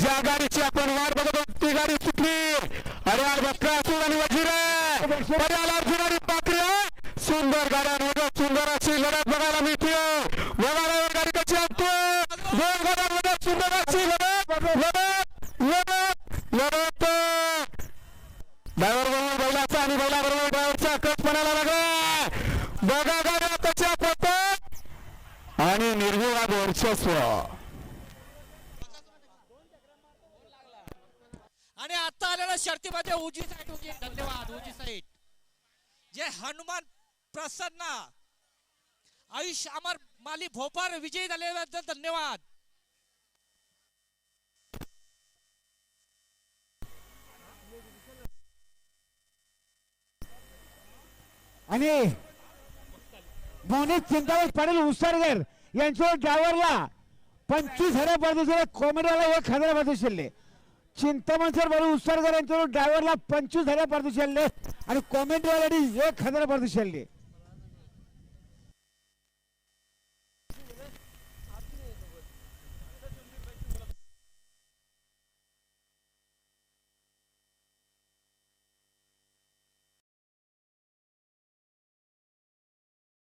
ज्या गाडीची आपण वाट बघत होतो ती गाडी सुटली अरे यार बक्का असून आणि वजीर आणि पाकरी सुंदर गाड्यांमध्ये सुंदर अशी लढत बघायला मिळते. बघायला गाडी कशी आणतो दोन गाड्यांमध्ये सुंदर अशी लढत लढत लढत लढत. ड्रायव्हर बरोबर बैलाचा आणि बैला बरोबर ड्रायव्हरचा कच म्हणायला लागला. बघा गाड्या कशा पडतात. आणि निर्गुणा वर्चस्व आणि आता आलेला शर्तीमध्ये उजी साईड उजी धन्यवाद उजी साईड जे हनुमान प्रसन्न आयुष अमर माली भोपाळ विजयी झाल्याबद्दल धन्यवाद. आणि मोनित चिंतामण पाटील उसारगर यांच्यावर ड्रायव्हरला पंचवीस हजार पारितोषिक कॉमेडीवाला एक हजार शिरले चिंतामण सर बरोबर उसारगर यांच्यावर ड्रायव्हरला पंचवीस हजार पारितोषिक आणि कॉमेडीवाल्याने एक हजार पारितोषिक